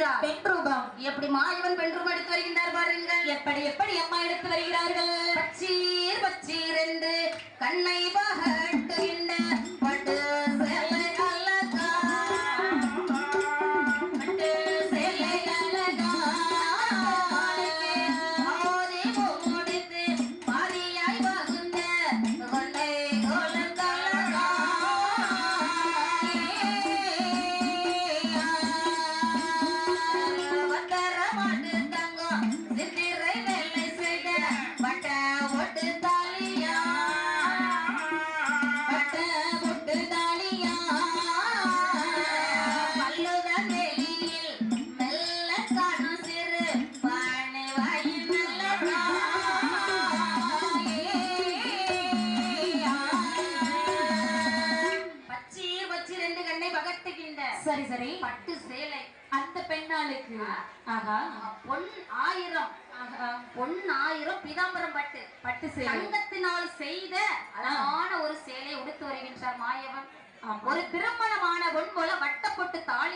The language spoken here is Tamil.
வருகின்றார் பெண் ரூபம். எப்படி மாயவன் பெண் ரூபம் எடுத்து வருகின்றார் பாருங்கள் எப்படி எப்படி அம்மா எடுத்து வருகிறார்கள்? பச்சீர் பச்சீர் என்று கண்ணை சரி சரி. பட்டு சேலை அந்த பெண்ணாளுக்கு. ஆஹா. பொன் ஆயிரம். பொன் ஆயிரம் பிதாம்பரம் பட்டு. பட்டு சேலை. தங்கத்தினால் செய்த அழகான ஒரு சேலை உடுத்து வருகின்றார் மாயவன். ஒரு திருமணமான பொன் போல